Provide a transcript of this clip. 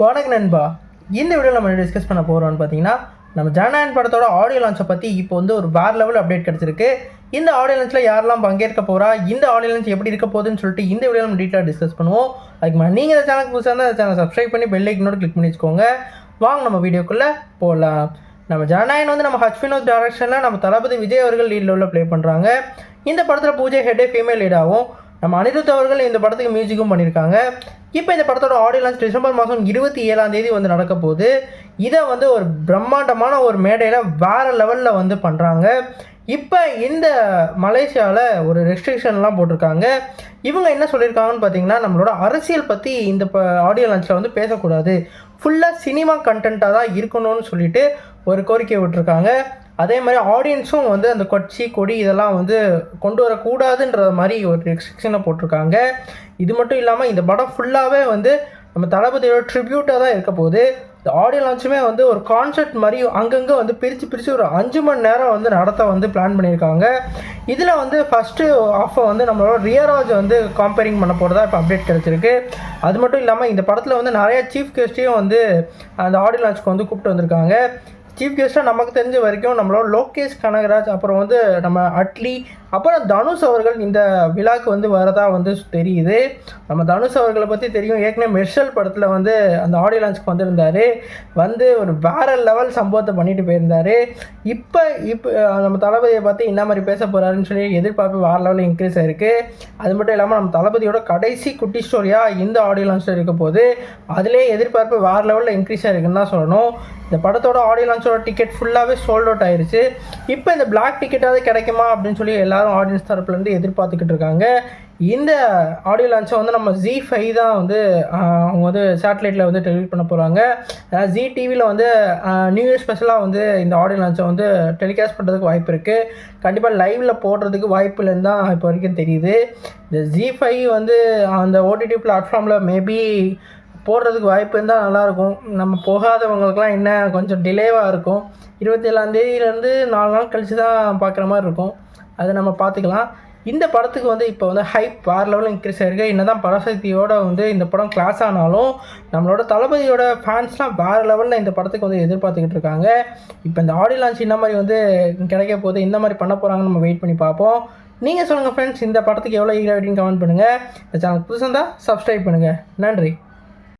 வணக்கம் நண்பா இந்த வீடியோ நம்ம டிஸ்கஸ் பண்ண போகிறோம்னு பார்த்தீங்கன்னா நம்ம ஜனநாயகன் படத்தோட ஆடியோ லான்ச்சை பற்றி இப்போ வந்து ஒரு வேறு லெவல் அப்டேட் கிடச்சிருக்கு. இந்த ஆடியோ லான்ச்சில் யாரெல்லாம் பங்கேற்க போகிறா இந்த ஆடியோ லான்ச் எப்படி இருக்க போகுதுன்னு சொல்லிட்டு இந்த வீடியோ நம்ம டீட்டெயிலாக டிஸ்கஸ் பண்ணுவோம். அதுக்கு மேலே நீங்கள் இந்த சேனலுக்கு புதுசாக இருந்தால் சேனல் சப்ஸ்கிரைப் பண்ணி பெல் ஐக்கனோட கிளிக் பண்ணி வச்சுக்கோங்க. வாங்க நம்ம வீடியோக்குள்ளே போகலாம் நம்ம ஜனநாயகன் வந்து நம்ம ஹச் வினோத் நம்ம தளபதி விஜய் அவர்கள் லீட் லெவலில் ப்ளே பண்ணுறாங்க இந்த படத்தில் பூஜை ஹெட்டே ஃபீமேல் லீடாகவும் நம்ம அனிருத் அவர்கள் இந்த படத்துக்கு மியூசிக்கும் பண்ணியிருக்காங்க. இப்போ இந்த படத்தோட ஆடியோ லான்ச் டிசம்பர் மாதம் இருபத்தி ஏழாம் தேதி வந்து நடக்க போகுது. இதை வந்து ஒரு பிரம்மாண்டமான ஒரு மேடையில் வேறு லெவலில் வந்து பண்ணுறாங்க இப்போ இந்த மலேசியாவில் ஒரு ரெஸ்ட்ரிக்ஷன்லாம் போட்டிருக்காங்க. இவங்க என்ன சொல்லியிருக்காங்கன்னு பார்த்தீங்கன்னா நம்மளோட அரசியல் பற்றி இந்த இப்போ ஆடியோ லான்ச்சில் வந்து பேசக்கூடாது. ஃபுல்லாக சினிமா கண்டென்ட்டாக தான் இருக்கணும்னு சொல்லிட்டு ஒரு கோரிக்கை விட்டுருக்காங்க. அதே மாதிரி ஆடியன்ஸும் வந்து அந்த கொச்சி கொடி இதெல்லாம் வந்து கொண்டு வரக்கூடாதுன்ற மாதிரி ஒரு ரெஸ்ட்ரிக்ஷனை போட்டிருக்காங்க. இது மட்டும் இல்லாமல் இந்த படம் ஃபுல்லாகவே வந்து நம்ம தளபதியோட ட்ரிபியூட்டாக தான் இருக்க போகுது. இந்த ஆடியோ லான்ச்சுமே வந்து ஒரு கான்செர்ட் மாதிரி அங்கங்கே வந்து பிரித்து பிரித்து ஒரு அஞ்சு மணி நேரம் வந்து நடத்த வந்து பிளான் பண்ணியிருக்காங்க. இதில் வந்து ஃபஸ்ட்டு ஆஃபை வந்து நம்மளோட ரியராஜ் வந்து காம்பேரிங் பண்ண போகிறதா இப்போ அப்டேட் கிடச்சிருக்கு. அது மட்டும் இல்லாமல் இந்த படத்தில் வந்து நிறைய சீஃப் கெஸ்ட்டையும் வந்து அந்த ஆடியோ லான்ச்சுக்கு வந்து கூப்பிட்டு வந்திருக்காங்க. சீஃப் கெஸ்ட்டாக நமக்கு தெரிஞ்ச வரைக்கும் நம்மளோட லோகேஷ் கனகராஜ் அப்புறம் வந்து நம்ம அட்லி அப்புறம் தனுஷ் அவர்கள் இந்த விழாக்கு வந்து வரதா வந்து தெரியுது. நம்ம தனுஷ் அவர்களை பற்றி தெரியும். ஏற்கனவே மெர்ஷல் படத்தில் வந்து அந்த ஆடியோ லான்ச்சுக்கு வந்திருந்தார். வந்து ஒரு வேற லெவல் சம்பவத்தை பண்ணிட்டு போயிருந்தார். இப்போ இப்போ நம்ம தளபதியை பார்த்து என்ன மாதிரி பேச போகிறாருன்னு சொல்லி எதிர்பார்ப்பு வேறு லெவலில் இன்க்ரீஸ் ஆயிருக்கு. அது மட்டும் இல்லாமல் நம்ம தளபதியோட கடைசி குட்டி ஸ்டோரியாக இந்த ஆடியோ லான்ச்சில் இருக்க போது அதிலே எதிர்பார்ப்பு வேறு லெவலில் இன்க்ரீஸ் ஆயிருக்குன்னு தான் சொல்லணும். இந்த படத்தோட ஆடியோ லான்ச்சோட டிக்கெட் ஃபுல்லாகவே சோல்ட் அவுட் ஆயிடுச்சு இப்போ இந்த பிளாக் டிக்கெட்டாவது கிடைக்குமா அப்படின்னு சொல்லி எல்லாரும் ஆடியன்ஸ் தரப்புலேருந்து எதிர்பார்த்துக்கிட்டு இருக்காங்க. இந்த ஆடியோ லான்ச்சை வந்து நம்ம ஜி ஃபைவ் தான் வந்து அவங்க வந்து சேட்டலைட்டில் வந்து டெலிவரி பண்ண போகிறாங்க ஜி டிவியில் வந்து நியூ இயர் ஸ்பெஷலாக வந்து இந்த ஆடியோ லான்ச்சை வந்து டெலிகாஸ்ட் பண்ணுறதுக்கு வாய்ப்பு இருக்குது கண்டிப்பாக லைவில் போடுறதுக்கு வாய்ப்பு இல்லைன்னு தான் இப்போ வரைக்கும் தெரியுது. இந்த ஜி ஃபைவ் வந்து அந்த ஓடிடி பிளாட்ஃபார்மில் மேபி போடுறதுக்கு வாய்ப்பு இருந்தால் நல்லாயிருக்கும். நம்ம போகாதவங்களுக்குலாம் என்ன கொஞ்சம் டிலேவாக இருக்கும். இருபத்தேழாந்தேதியிலேருந்து நாலு நாள் கழித்து தான் பார்க்குற மாதிரி இருக்கும். அதை நம்ம பார்த்துக்கலாம். இந்த படத்துக்கு வந்து இப்போ வந்து ஹைப் வேறு லெவலில் இன்க்ரீஸ் ஆகிருக்கு என்ன தான் பரசக்தியோட வந்து இந்த படம் கிளாஸ் ஆனாலும் நம்மளோட தளபதியோட ஃபேன்ஸ்லாம் வேறு லெவலில் இந்த படத்துக்கு வந்து எதிர்பார்த்துக்கிட்டு இருக்காங்க. இப்போ இந்த ஆடியோ லான்ச் இந்த மாதிரி வந்து கிடைக்க போகுது இந்த மாதிரி பண்ண போகிறாங்கன்னு நம்ம வெயிட் பண்ணி பார்ப்போம். நீங்கள் சொல்லுங்கள் ஃப்ரெண்ட்ஸ் இந்த படத்துக்கு எவ்வளோ ஈகர் அப்படின்னு கமெண்ட் பண்ணுங்கள் இந்த சேனல் புதுசாக இருந்தால் சப்ஸ்கிரைப் பண்ணுங்கள் நன்றி.